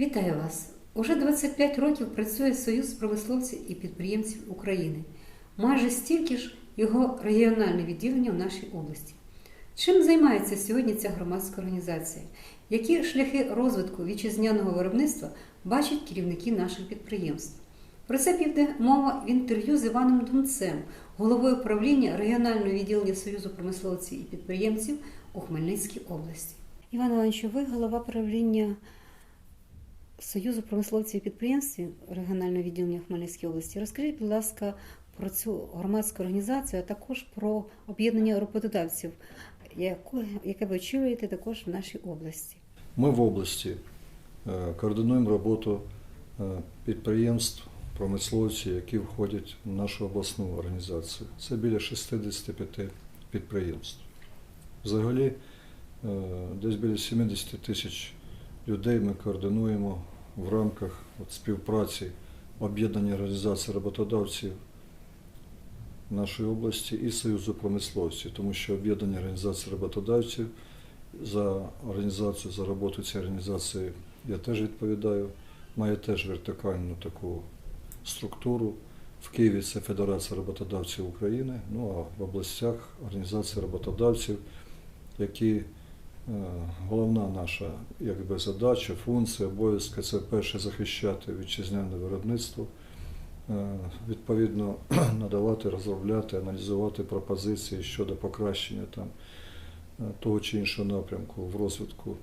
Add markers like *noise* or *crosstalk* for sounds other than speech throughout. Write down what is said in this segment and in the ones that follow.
Вітаю вас! Уже 25 років працює Союз промисловців і підприємців України. Майже стільки ж його регіональне відділення в нашій області. Чим займається сьогодні ця громадська організація? Які шляхи розвитку вітчизняного виробництва бачать керівники наших підприємств? Про це піде мова в інтерв'ю з Іваном Дунцем, головою правління регіонального відділення Союзу промисловців і підприємців у Хмельницькій області. Іван Іванович, ви голова правління Союзу промисловців і підприємців регіонального відділення в Хмельницькій області. Розкажіть, будь ласка, про цю громадську організацію, а також про об'єднання роботодавців, яке ви очолюєте також в нашій області. Ми в області е, координуємо роботу е, підприємств, промисловців, які входять в нашу обласну організацію. Це біля 65 підприємств. Взагалі, е, десь біля 70 тисяч людей ми координуємо в рамках от співпраці об'єднання організацій роботодавців нашої області і Союзу промисловців, тому що об'єднання організацій роботодавців за організацію, за роботу цієї організації я теж відповідаю, має теж вертикальну таку структуру. В Києві це Федерація роботодавців України, ну а в областях організація роботодавців, які головна наша якби, задача, функція, обов'язки це перше захищати вітчизняне виробництво, е, відповідно *clears throat* надавати, розробляти, аналізувати пропозиції щодо покращення там е, того чи іншого напрямку в розвитку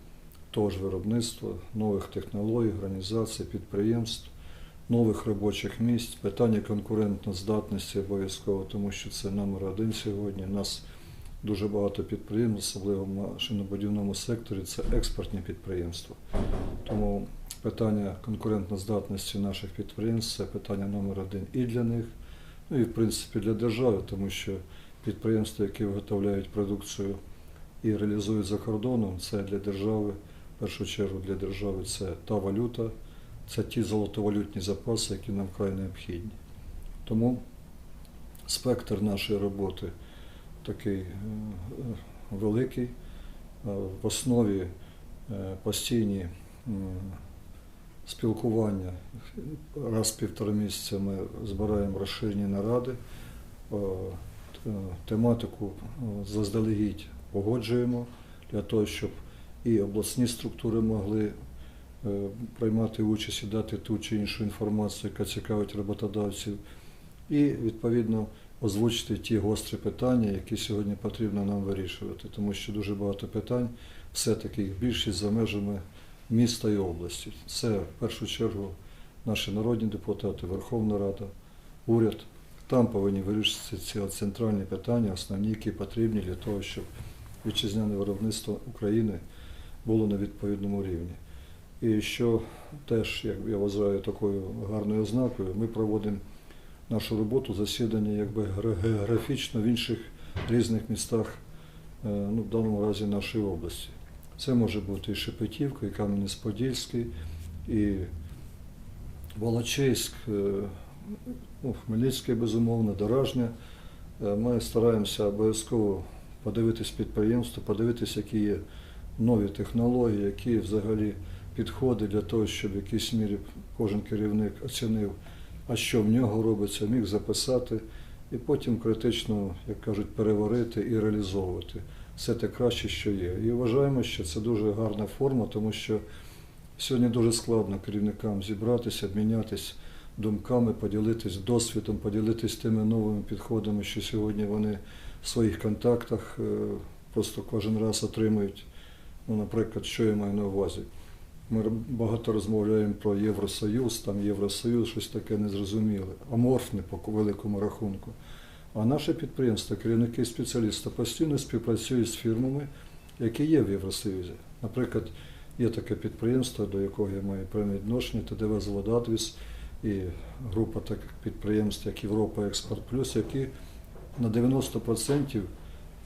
того ж виробництва, нових технологій, організацій, підприємств, нових робочих місць, питання конкурентноздатності обов'язково, тому що це номер один сьогодні. Нас дуже багато підприємств, особливо в машинобудівному секторі, це експортні підприємства. Тому питання конкурентноздатності наших підприємств це питання номер один і для них, ну і в принципі для держави, тому що підприємства, які виготовляють продукцію і реалізують за кордоном, це для держави, в першу чергу для держави це та валюта, це ті золотовалютні запаси, які нам вкрай необхідні. Тому спектр нашої роботи такий е, великий. Е, В основі е, постійні спілкування. Раз в півтора місяця ми збираємо розширені наради, тематику заздалегідь погоджуємо для того, щоб і обласні структури могли приймати участь і дати ту чи іншу інформацію, яка цікавить роботодавців, і відповідно озвучити ті гострі питання, які сьогодні потрібно нам вирішувати, тому що дуже багато питань, все-таки їх більшість за межами міста і області. Це в першу чергу наші народні депутати, Верховна Рада, уряд. Там повинні вирішитися ці центральні питання, основні, які потрібні для того, щоб вітчизняне виробництво України було на відповідному рівні. І що теж, як я вважаю, такою гарною ознакою, ми проводимо нашу роботу, засідання якби географічно в інших різних містах, е, ну, в даному разі нашої області. Це може бути і Шепетівка, і Кам'янець-Подільський, і Волочиськ, е, ну, Хмельницький, безумовно, Доражня. Е, Ми стараємося обов'язково подивитись підприємство, подивитись, які є нові технології, які взагалі підходи для того, щоб в якійсь мірі кожен керівник оцінив, а що в нього робиться, міг записати і потім критично, як кажуть, переварити і реалізовувати. Все те краще, що є. І вважаємо, що це дуже гарна форма, тому що сьогодні дуже складно керівникам зібратися, обмінятися думками, поділитись досвідом, поділитись тими новими підходами, що сьогодні вони в своїх контактах е, просто кожен раз отримують. Ну, наприклад, що я маю на увазі? Ми багато розмовляємо про Євросоюз, там Євросоюз, щось таке незрозуміле, аморфне по великому рахунку. А наше підприємство, керівники і спеціалісти постійно співпрацюють з фірмами, які є в Євросоюзі. Наприклад, є таке підприємство, до якого я маю певне відношення, ТДВ «Заводадвіс» і група таких підприємств, як Європа Експорт Плюс, які на 90%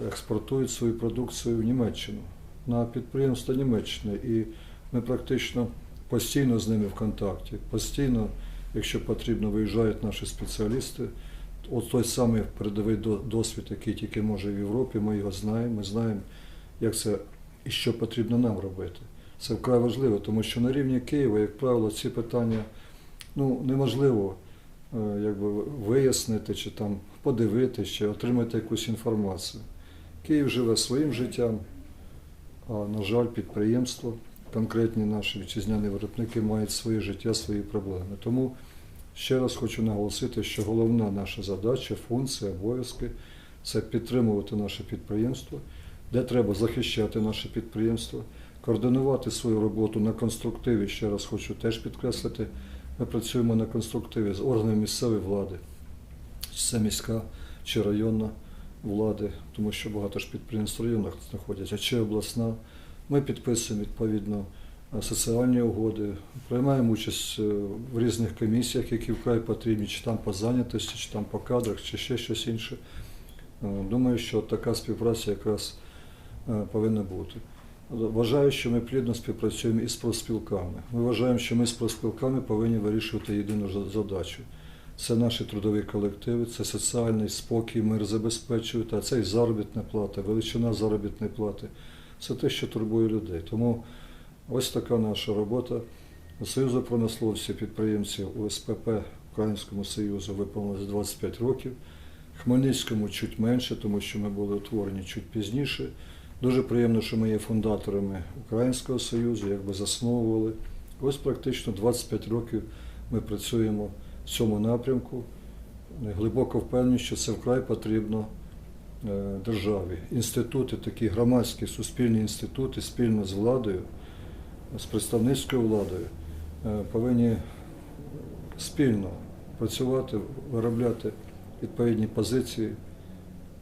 експортують свою продукцію в Німеччину, на підприємства Німеччини. І ми практично постійно з ними в контакті, постійно, якщо потрібно, виїжджають наші спеціалісти. От той самий передовий досвід, який тільки може в Європі, ми його знаємо. Ми знаємо, як це і що потрібно нам робити. Це вкрай важливо, тому що на рівні Києва, як правило, ці питання ну, неможливо е, якби, вияснити чи там подивитися, чи отримати якусь інформацію. Київ живе своїм життям, а на жаль, підприємство, конкретні наші вітчизняні виробники мають своє життя, свої проблеми. Тому ще раз хочу наголосити, що головна наша задача, функція, обов'язки це підтримувати наше підприємство, де треба захищати наше підприємство, координувати свою роботу на конструктиві. Ще раз хочу теж підкреслити. Ми працюємо на конструктиві з органами місцевої влади, чи це міська чи районна влади, тому що багато ж підприємств в районах знаходяться, чи обласна. Ми підписуємо відповідно е, соціальні угоди, приймаємо участь е, в різних комісіях, які вкрай потрібні, чи там по зайнятості, чи там по кадрах, чи ще щось інше. Е, Думаю, що така співпраця якраз повинна бути. Вважаю, що ми плідно співпрацюємо із профспілками. Ми вважаємо, що ми з профспілками повинні вирішувати єдину задачу. Це наші трудові колективи, це соціальний спокій, мир забезпечують, а це і заробітна плата, величина заробітної плати. Це те, що турбує людей. Тому ось така наша робота. Союзу промисловців, підприємців УСПП Українському Союзу виповнилось 25 років. Хмельницькому чуть менше, тому що ми були утворені чуть пізніше. Дуже приємно, що ми є фундаторами Українського Союзу, якби засновували. Ось практично 25 років ми працюємо в цьому напрямку. Глибоко впевнені, що це вкрай потрібно державі. Інститути, такі громадські, суспільні інститути спільно з владою, з представницькою владою е, повинні спільно працювати, виробляти відповідні позиції,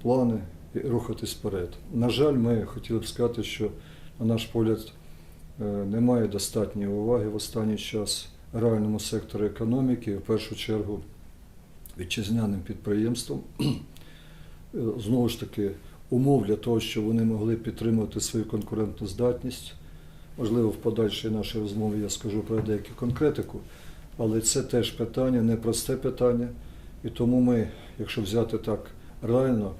плани і рухатись вперед. На жаль, ми хотіли б сказати, що, на наш погляд, е, немає достатньої уваги в останній час реальному сектору економіки, в першу чергу вітчизняним підприємствам. Е, Знову ж таки, умов для того, щоб вони могли підтримувати свою конкурентну здатність. Можливо, в подальшій нашій розмові я скажу про деяку конкретику, але це теж питання, непросте питання. І тому ми, якщо взяти так реально,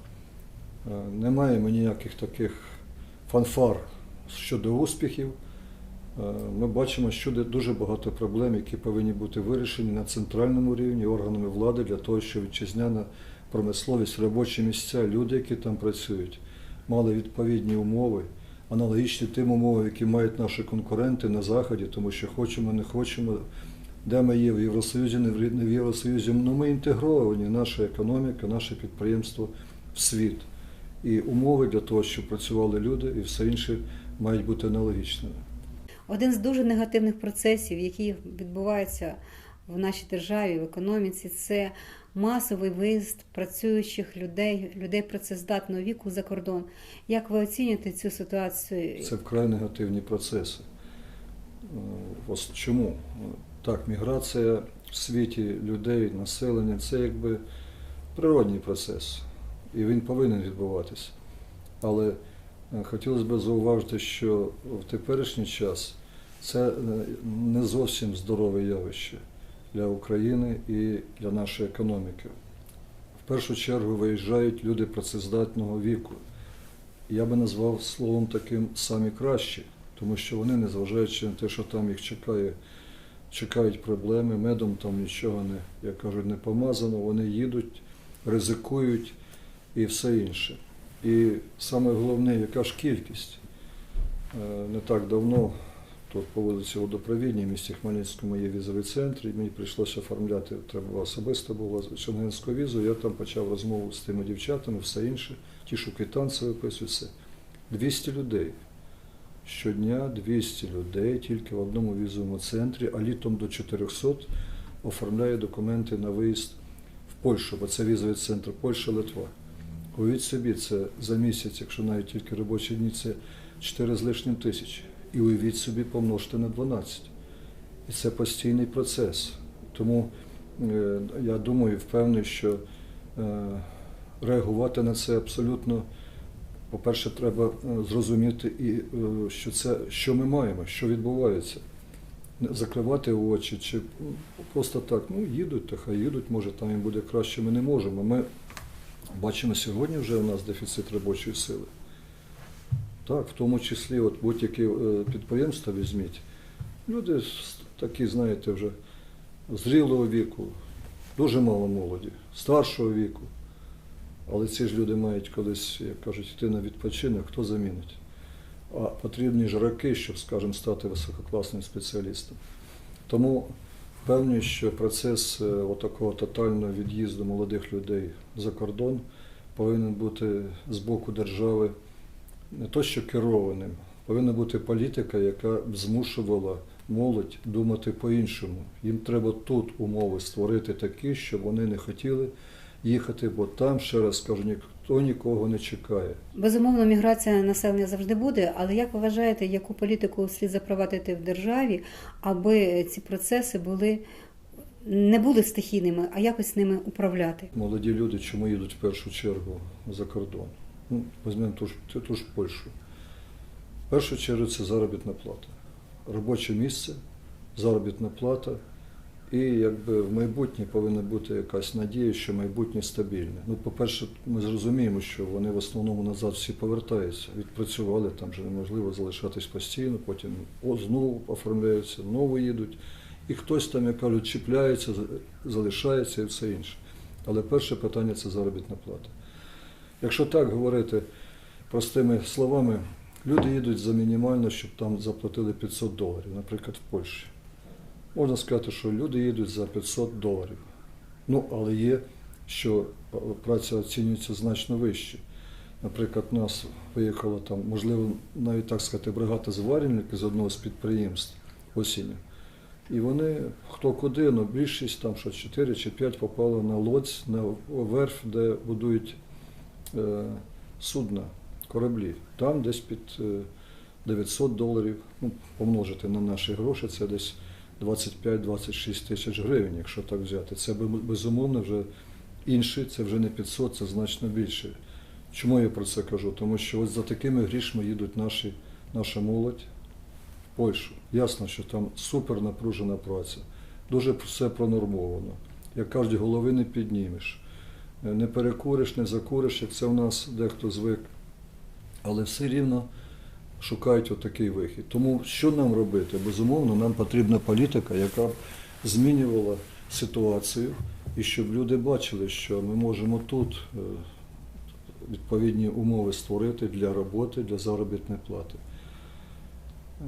е, не маємо ніяких таких фанфар щодо успіхів. Е, Ми бачимо, що дуже багато проблем, які повинні бути вирішені на центральному рівні органами влади для того, щоб вітчизняна промисловість, робочі місця, люди, які там працюють, мали відповідні умови, аналогічні тим умовам, які мають наші конкуренти на Заході, тому що хочемо, не хочемо, де ми є в Євросоюзі, не в Євросоюзі, ну ми інтегровані, наша економіка, наше підприємство в світ. І умови для того, щоб працювали люди, і все інше мають бути аналогічними. Один з дуже негативних процесів, які відбуваються в нашій державі, в економіці, це масовий виїзд працюючих людей, людей працездатного віку за кордон. Як ви оцінюєте цю ситуацію? Це вкрай негативні процеси. Е, ось Чому? Так, міграція в світі людей, населення це якби природній процес, і він повинен відбуватися. Але е, хотілося б зауважити, що в теперішній час це е, не зовсім здорове явище для України і для нашої економіки. В першу чергу виїжджають люди працездатного віку. Я би назвав словом таким самі кращі, тому що вони, незважаючи на те, що там їх чекає, чекають проблеми, медом там нічого не, як кажуть, не помазано, вони їдуть, ризикують і все інше. І саме головне, яка ж кількість. Е, Не так давно тут по вулиці Водопровідній, в місті Хмельницькому є візовий центр, і мені прийшлося оформляти, треба було особисто було шенгенську візу. Я там почав розмову з тими дівчатами, все інше, ті, що квитанці виписують, все. 200 людей. Щодня 200 людей тільки в одному візовому центрі, а літом до 400 оформляє документи на виїзд в Польщу, бо це візовий центр Польща, Литва. Уявіть собі, це за місяць, якщо навіть тільки робочі дні, це 4 з лишнім тисячі. І уявіть собі, помножте на 12. І це постійний процес. Тому е, я думаю, впевнений, що е, реагувати на це абсолютно, по-перше, треба е, зрозуміти, і, що це, що ми маємо, що відбувається. Закривати очі, чи просто так, ну їдуть, то хай їдуть, може там їм буде краще, ми не можемо. Ми бачимо сьогодні вже у нас дефіцит робочої сили. Так, в тому числі от будь-які е, підприємства візьміть. Люди такі, знаєте, вже зрілого віку, дуже мало молоді, старшого віку. Але ці ж люди мають колись, як кажуть, йти на відпочинок, хто замінить. А потрібні ж роки, щоб, скажімо, стати висококласним спеціалістом. Тому впевнений, що процес е, отакого тотального від'їзду молодих людей за кордон повинен бути з боку держави не то що керованим, повинна бути політика, яка б змушувала молодь думати по-іншому. Їм треба тут умови створити такі, щоб вони не хотіли їхати, бо там, ще раз кажу, ніхто нікого не чекає. Безумовно, міграція населення завжди буде, але як ви вважаєте, яку політику слід запровадити в державі, аби ці процеси були не були стихійними, а якось ними управляти? Молоді люди чому їдуть в першу чергу за кордон? Ну, візьмемо ту ж, ту- ж Польщу. В першу чергу це заробітна плата. Робоче місце, заробітна плата. І якби в майбутнє повинна бути якась надія, що майбутнє стабільне. Ну, по-перше, ми зрозуміємо, що вони в основному назад всі повертаються. Відпрацювали, там вже неможливо залишатись постійно, потім знову оформляються, знову їдуть. І хтось там, як кажуть, чіпляється, залишається і все інше. Але перше питання це заробітна плата. Якщо так говорити простими словами, люди їдуть за мінімально, щоб там заплатили 500 доларів, наприклад, в Польщі. Можна сказати, що люди їдуть за 500 доларів. Ну, але є, що праця оцінюється значно вище. Наприклад, у нас виїхала там, можливо, навіть так сказати, бригада зварювальників з одного з підприємств осінню. І вони хто куди, але більшість там що 4 чи 5 попало на лоць, на верф, де будують судна, кораблі. Там десь під е, 900 доларів, ну, помножити на наші гроші, це десь 25-26 тисяч гривень, якщо так взяти. Це безумовно вже інший, це вже не 500, це значно більше. Чому я про це кажу? Тому що ось за такими грішми їдуть наші, наша молодь в Польщу. Ясно, що там супер напружена праця, дуже все пронормовано. Як кажуть, голови не піднімеш, Е, не перекуриш, не закуриш, як це у нас дехто звик. Але все рівно шукають отакий вихід. Тому що нам робити? Безумовно, нам потрібна політика, яка б змінювала ситуацію, і щоб люди бачили, що ми можемо тут е, відповідні умови створити для роботи, для заробітної плати. Е,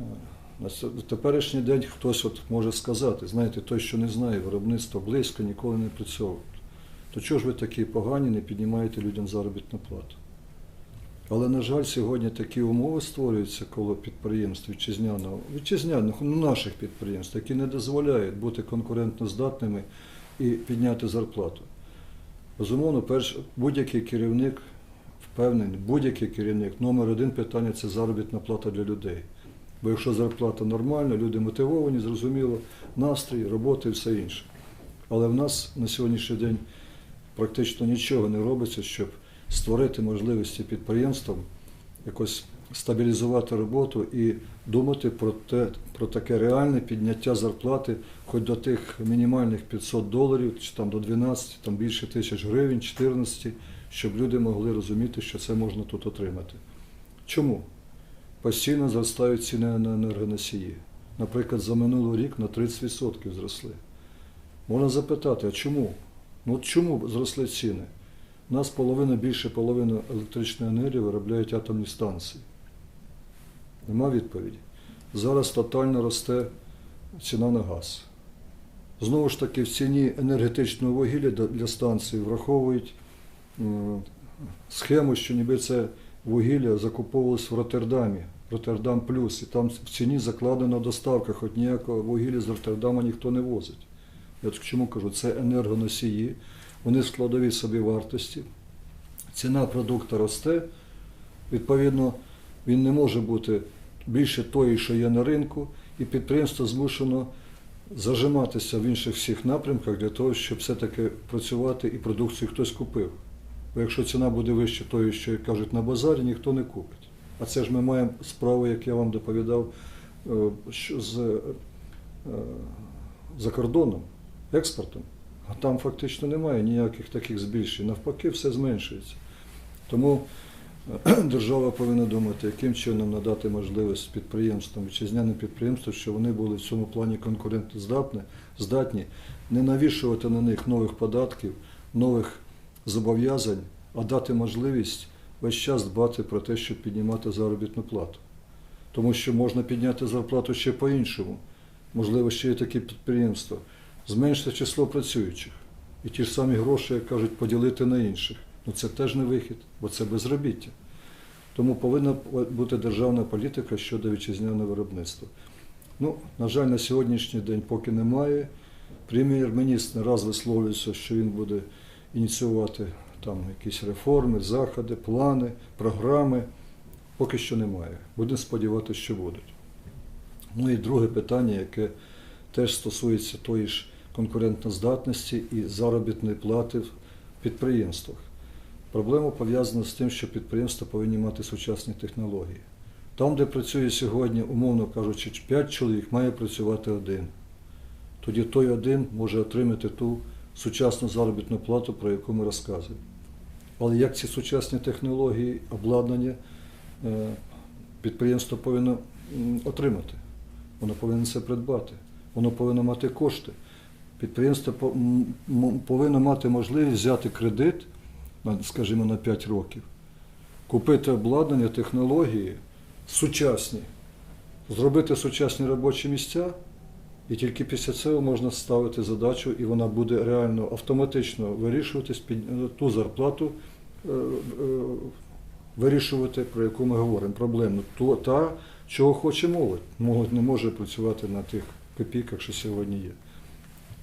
На в теперішній день хтось от може сказати, знаєте, той, що не знає, виробництво близько ніколи не працював. То чого ж ви такі погані, не піднімаєте людям заробітну плату? Але, на жаль, сьогодні такі умови створюються коло підприємств вітчизняного, вітчизняних, ну, наших підприємств, які не дозволяють бути конкурентноздатними і підняти зарплату. Безумовно, перш, будь-який керівник впевнений, будь-який керівник, номер один питання це заробітна плата для людей. Бо якщо зарплата нормальна, люди мотивовані, зрозуміло, настрій, робота і все інше. Але в нас на сьогоднішній день практично нічого не робиться, щоб створити можливості підприємствам якось стабілізувати роботу і думати про, те, про таке реальне підняття зарплати, хоч до тих мінімальних 500 доларів, чи там до 12, там більше тисяч гривень, 14, щоб люди могли розуміти, що це можна тут отримати. Чому? Постійно зростають ціни на енергоносії. Наприклад, за минулий рік на 30% зросли. Можна запитати, а чому? Ну от чому зросли ціни? У нас половина, більше половини електричної енергії виробляють атомні станції. Нема відповіді. Зараз тотально росте ціна на газ. Знову ж таки, в ціні енергетичного вугілля для- станції враховують схему, що ніби це вугілля закуповувалось в Роттердамі, Роттердам Плюс, і там в ціні закладена доставка, хоч ніякого вугілля з Роттердама ніхто не возить. Я от чому кажу, це енергоносії, вони в складовій собі вартості. Ціна продукту росте, відповідно, він не може бути більше тої, що є на ринку, і підприємство змушено зажиматися в інших всіх напрямках для того, щоб все-таки працювати і продукцію хтось купив. Бо якщо ціна буде вище тої, що кажуть на базарі, ніхто не купить. А це ж ми маємо справу, як я вам доповідав, е, що з е, за кордоном, експортом. А там фактично немає ніяких таких збільшень. Навпаки, все зменшується. Тому *clears throat* держава повинна думати, яким чином надати можливість підприємствам, вітчизняним підприємствам, щоб вони були в цьому плані конкурентоздатні, здатні, не навішувати на них нових податків, нових зобов'язань, а дати можливість весь час дбати про те, щоб піднімати заробітну плату. Тому що можна підняти зарплату ще по-іншому. Можливо, ще є такі підприємства, зменшити число працюючих. І ті ж самі гроші, як кажуть, поділити на інших. Ну це теж не вихід, бо це безробіття. Тому повинна бути державна політика щодо вітчизняного виробництва. Ну, на жаль, на сьогоднішній день поки немає. Прем'єр-міністр не раз висловлюється, що він буде ініціювати там якісь реформи, заходи, плани, програми. Поки що немає. Будемо сподіватися, що будуть. Ну і друге питання, яке теж стосується тої ж конкурентноздатності і заробітної плати в підприємствах. Проблема пов'язана з тим, що підприємства повинні мати сучасні технології. Там, де працює сьогодні, умовно кажучи, 5 чоловік, має працювати один. Тоді той один може отримати ту сучасну заробітну плату, про яку ми розказуємо. Але як ці сучасні технології, обладнання е, підприємство повинно отримати? Воно повинно це придбати, воно повинно мати кошти. Підприємство повинно мати можливість взяти кредит, скажімо, на 5 років, купити обладнання, технології сучасні, зробити сучасні робочі місця, і тільки після цього можна ставити задачу, і вона буде реально автоматично вирішуватись під ту зарплату, е, е, вирішувати, про яку ми говоримо, проблемну. Ту, та, чого хоче молодь. Молодь не може працювати на тих копійках, що сьогодні є.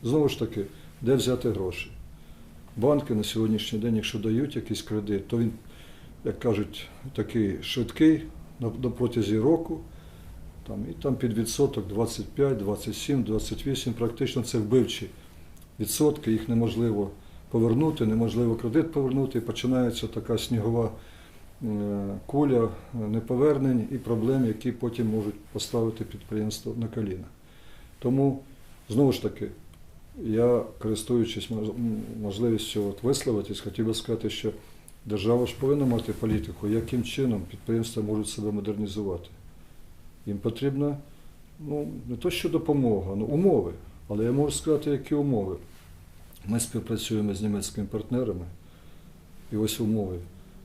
Знову ж таки, де взяти гроші? Банки на сьогоднішній день, якщо дають якийсь кредит, то він, як кажуть, такий швидкий на, протязі року. Там, і там під відсоток 25, 27, 28, практично це вбивчі відсотки, їх неможливо повернути, неможливо кредит повернути, і починається така снігова е, куля неповернень і проблем, які потім можуть поставити підприємство на коліна. Тому, знову ж таки, я, користуючись можливістю от висловитись, хотів би сказати, що держава ж повинна мати політику, яким чином підприємства можуть себе модернізувати. Їм потрібна ну, не то, що допомога, ну умови. Але я можу сказати, які умови. Ми співпрацюємо з німецькими партнерами, і ось умови.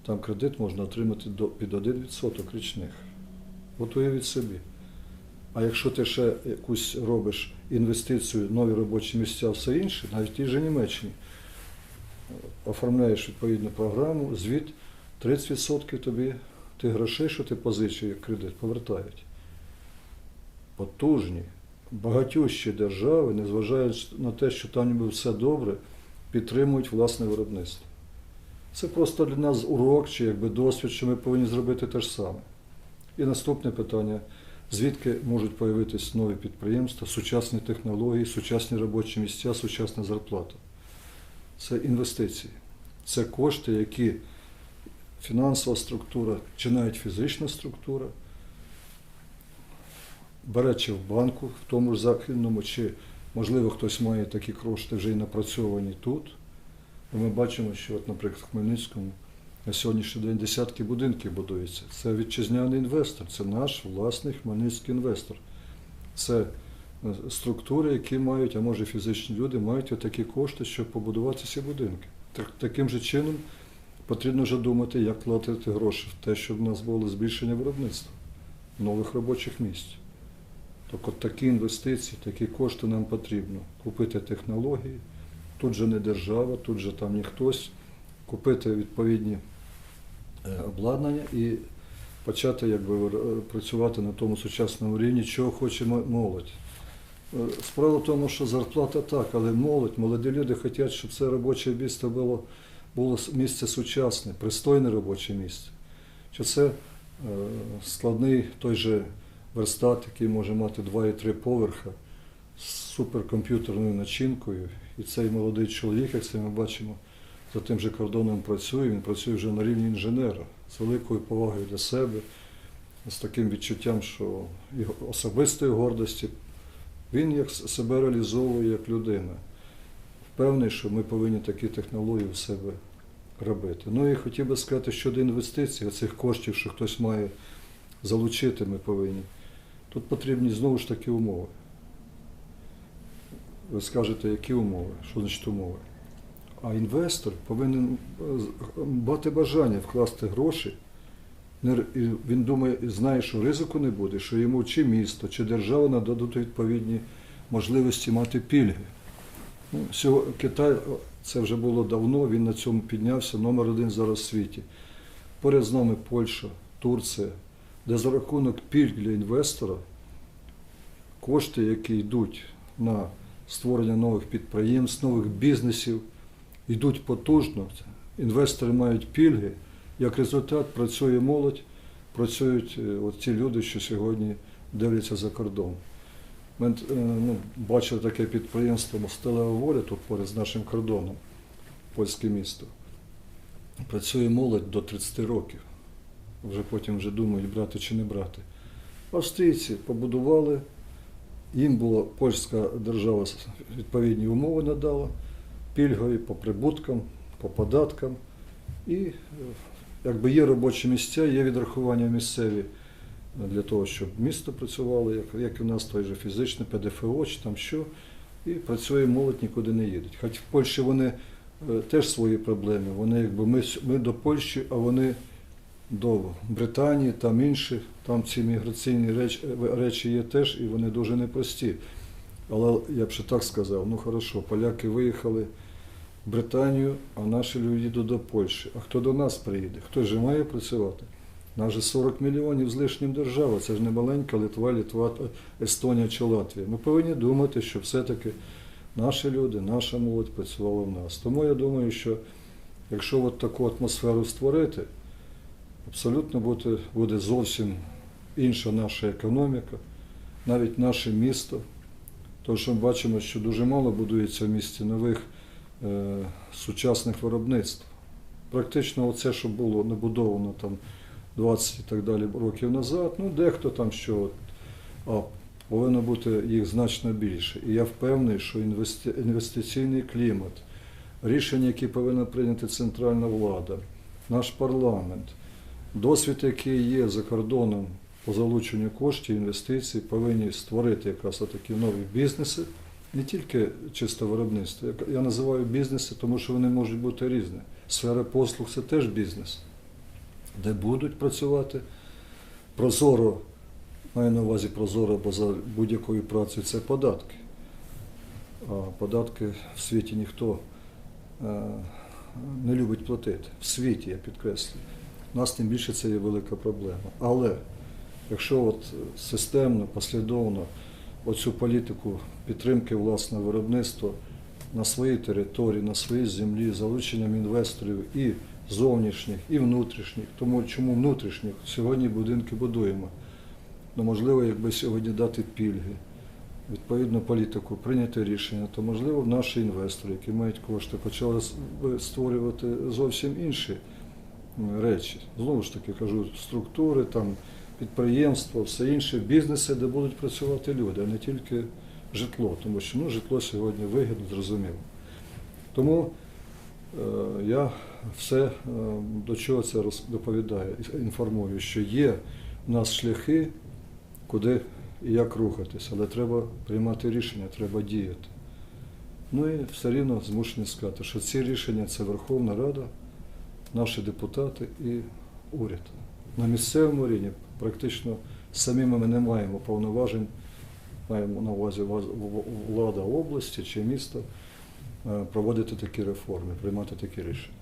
Там кредит можна отримати до, під 1% річних. От уявіть собі. А якщо ти ще якусь робиш інвестицію, нові робочі місця, все інше, навіть в тій же Німеччині, оформляєш відповідну програму, звіт 30% тобі тих грошей, що ти позичив як кредит, повертають. Потужні, багатющі держави, незважаючи на те, що там ніби все добре, підтримують власне виробництво. Це просто для нас урок чи якби досвід, що ми повинні зробити те ж саме. І наступне питання: звідки можуть появитись нові підприємства, сучасні технології, сучасні робочі місця, сучасна зарплата? Це інвестиції. Це кошти, які фінансова структура чи навіть фізична структура бере чи в банку, в тому ж західному, чи, можливо, хтось має такі кошти вже і напрацьовані тут. Ми бачимо, що, от, наприклад, в Хмельницькому на сьогоднішній день десятки будинків будуються. Це вітчизняний інвестор, це наш власний хмельницький інвестор. Це е, структури, які мають, а може фізичні люди, мають такі кошти, щоб побудувати ці будинки. Так, таким же чином потрібно вже думати, як платити гроші в те, щоб в нас було збільшення виробництва, нових робочих місць. Так от такі інвестиції, такі кошти нам потрібно. Купити технології, тут же не держава, тут же там не хтось, купити відповідні обладнання і почати якби, працювати на тому сучасному рівні, чого хоче молодь. Е, Справа в тому, що зарплата так, але молодь, молоді люди хочуть, щоб це робоче місце було, було місце сучасне, пристойне робоче місце. Що це е, складний той же верстат, який може мати 2 і 3 поверха з суперкомп'ютерною начинкою. І цей молодий чоловік, як це ми бачимо, за тим же кордоном працює, він працює вже на рівні інженера з великою повагою для себе, з таким відчуттям, що особистої гордості. Він як себе реалізовує як людина. Впевнений, що ми повинні такі технології в себе робити. Ну і хотів би сказати щодо інвестицій, цих коштів, що хтось має залучити, ми повинні. Тут потрібні знову ж таки умови. Ви скажете, які умови? Що значить умови? А інвестор повинен е, мати бажання вкласти гроші. Він думає, знає, що ризику не буде, що йому чи місто, чи держава нададуть відповідні можливості мати пільги. Ну, Китай, це вже було давно, він на цьому піднявся, номер один зараз в світі. Поряд з нами Польща, Турція, де за рахунок пільг для інвестора кошти, які йдуть на створення нових підприємств, нових бізнесів, йдуть потужно. Інвестори мають пільги. Як результат працює молодь, працюють е, ті люди, що сьогодні дивляться за кордон. Ми е, ну, бачили таке підприємство Мостелева воля тут поряд з нашим кордоном, польське місто. Працює молодь до 30 років. Вже потім вже думають, брати чи не брати. Австрійці побудували, їм була польська держава відповідні умови надала, пільгові по прибуткам, по податкам. І е, якби є робочі місця, є відрахування місцеві для того, щоб місто працювало, як, як у нас той же фізичний, ПДФО чи там що. І працює молодь, нікуди не їдуть. Хоч в Польщі вони е, теж свої проблеми. Вони якби ми, ми до Польщі, а вони до Британії, там інші, там ці міграційні речі, речі є теж, і вони дуже непрості. Але я б ще так сказав, ну хорошо, поляки виїхали в Британію, а наші люди їдуть до Польщі. А хто до нас приїде? Хто ж має працювати? Нас же 40 мільйонів з лишнім держава, це ж не маленька Литва, Літва, Естонія чи Латвія. Ми повинні думати, що все-таки наші люди, наша молодь працювала в нас. Тому я думаю, що якщо от таку атмосферу створити, абсолютно буде, буде зовсім інша наша економіка, навіть наше місто. Тому що ми бачимо, що дуже мало будується в місті нових е, сучасних виробництв. Практично оце, що було набудовано там 20 і так далі років назад, ну дехто там що, а повинно бути їх значно більше. І я впевнений, що інвести, інвестиційний клімат, рішення, які повинна прийняти центральна влада, наш парламент, досвід, який є за кордоном по залученню коштів, інвестицій, повинні створити якраз такі нові бізнеси, не тільки чисто виробництво. Я- називаю бізнеси, тому що вони можуть бути різні. Сфера послуг це теж бізнес, де будуть працювати прозоро, маю на увазі прозоро, бо за будь-якою працею це податки. А податки в світі ніхто е, не любить платити. В світі, я підкреслюю. У нас тим більше це є велика проблема. Але якщо от системно, послідовно оцю політику підтримки власного виробництва на своїй території, на своїй землі, залученням інвесторів і зовнішніх, і внутрішніх. Тому чому внутрішніх? Сьогодні будинки будуємо. Ну, можливо, якби сьогодні дати пільги, відповідну політику, прийняти рішення, то можливо наші інвестори, які мають кошти, почали створювати зовсім інші речі. Знову ж таки кажу, структури, там, підприємства, все інше, бізнеси, де будуть працювати люди, а не тільки житло, тому що ну, житло сьогодні вигідно, зрозуміло. Тому е, я все е, до чого це доповідаю, інформую, що є в нас шляхи, куди і як рухатись, але треба приймати рішення, треба діяти. Ну і все рівно змушені сказати, що ці рішення це Верховна Рада, наші депутати і уряд. На місцевому рівні практично самими ми не маємо повноважень, маємо на увазі ваз- влада області чи міста е, проводити такі реформи, приймати такі рішення.